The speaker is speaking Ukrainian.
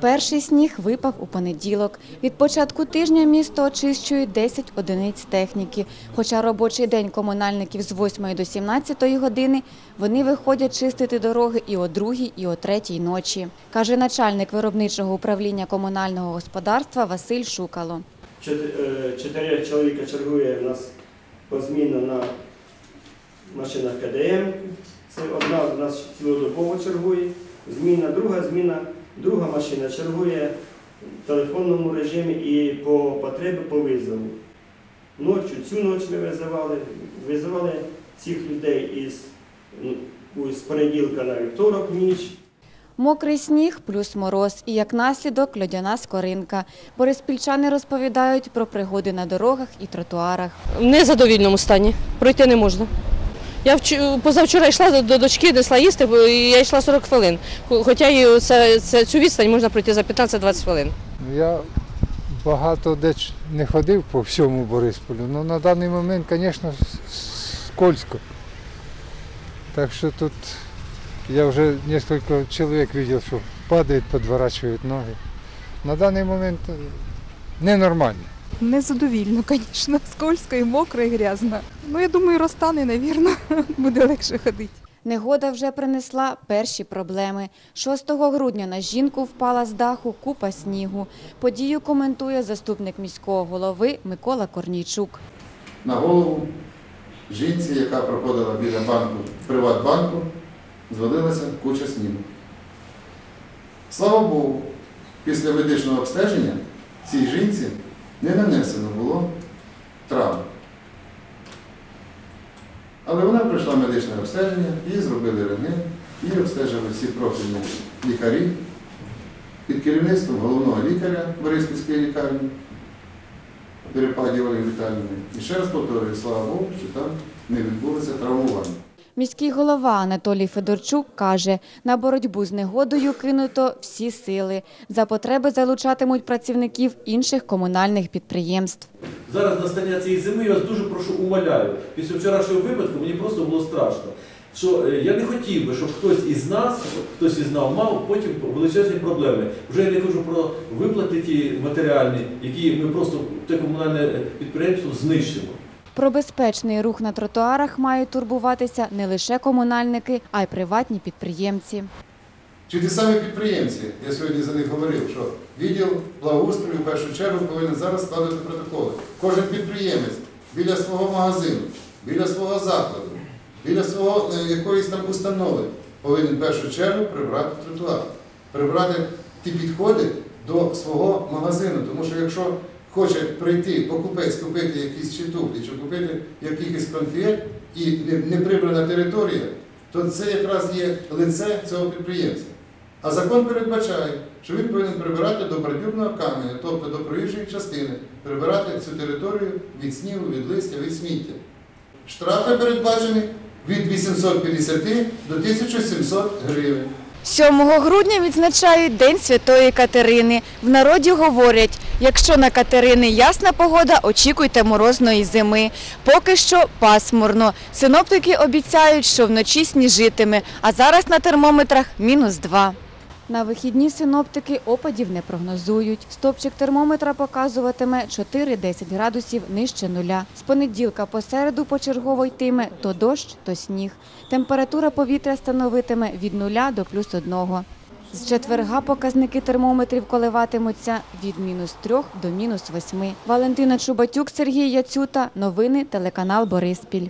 Перший сніг випав у понеділок. Від початку тижня місто очищують 10 одиниць техніки. Хоча робочий день комунальників з 8 до 17 години, вони виходять чистити дороги і о 2, і о 3 ночі, каже начальник виробничого управління комунального господарства Василь Шукало. Е, Чотири чоловіка чергує у нас позмінно на машинах КДМ. Це одна у нас цілодобово чергує. Зміна, друга зміна, друга машина чергує в телефонному режимі і по потребі по визову. Ночі, цю ніч ми визивали, визивали цих людей із, ну, з понеділка на вівторок ніч. Мокрий сніг плюс мороз і як наслідок льодяна скоринка. Бориспільчани розповідають про пригоди на дорогах і тротуарах. в незадовільному стані. Пройти не можна. Я позавчора йшла до- до дочки, несла їсти, бо я йшла 40 хвилин. Хоча це, це, цю відстань можна пройти за 15-20 хвилин. Я багато де не ходив по всьому Борисполю, але на даний момент, звісно, скользко. Так що тут я вже кілька чоловік бачив, що падають, підворачують ноги. На даний момент е, ненормально. Незадовільно, звісно. Скользко і мокро, і грязно. Ну, я думаю, розтане, навірно, буде легше ходити. Негода вже принесла перші проблеми. 6 грудня на жінку впала з даху купа снігу. Подію коментує заступник міського голови Микола Корнійчук. на голову жінці, яка проходила біля банку, Приватбанку, звалилася куча снігу. Слава Богу, після медичного обстеження цій жінці не нанесено було травм. Але вона пройшла медичне обстеження, їй зробили рентген, її обстежили всі профільні лікарі під керівництвом головного лікаря Бориспільської лікарні. Перепаді Ольги Віталіївни. І ще раз повторюю, слава Богу, що там не відбулося травмування. Міський голова Анатолій Федорчук каже, на боротьбу з негодою кинуто всі сили. За потреби залучатимуть працівників інших комунальних підприємств. Зараз настання цієї зими я вас дуже прошу умоляю. Після вчорашнього випадку мені просто було страшно. Що е, я не хотів би, щоб хтось із нас, хтось із нас мав потім величезні проблеми. Вже я не кажу про виплати ті матеріальні, які ми просто те комунальне підприємство знищимо. Про безпечний рух на тротуарах мають турбуватися не лише комунальники, а й приватні підприємці. Чи ті самі підприємці, я сьогодні за них говорив, що відділ благоустрою в першу чергу повинен зараз складати протоколи. Кожен підприємець біля свого магазину, біля свого закладу, біля свого е, якоїсь там установи повинен в першу чергу прибрати тротуар, прибрати ті підходи до свого магазину. Тому що якщо хоче прийти покупець купити якісь чи туфлі, чи купити якийсь конфет і не прибрана територія, то це якраз є лице цього підприємця. А закон передбачає, що він повинен прибирати до бордюрного каменя, тобто до проїжджої частини, прибирати цю територію від снігу, від листя, від сміття. Штрафи передбачені від 850 до 1700 гривень. 7 грудня відзначають День Святої Катерини. В народі говорять, якщо на Катерини ясна погода, очікуйте морозної зими. Поки що пасмурно. Синоптики обіцяють, що вночі сніжитиме, а зараз на термометрах мінус 2. На вихідні синоптики опадів не прогнозують. Стопчик термометра показуватиме 4-10 градусів нижче нуля. З понеділка по середу почергово йтиме то дощ, то сніг. Температура повітря становитиме від нуля до плюс одного. З четверга показники термометрів коливатимуться від мінус 3 до мінус 8. Валентина Чубатюк, Сергій Яцюта. Новини телеканал Бориспіль.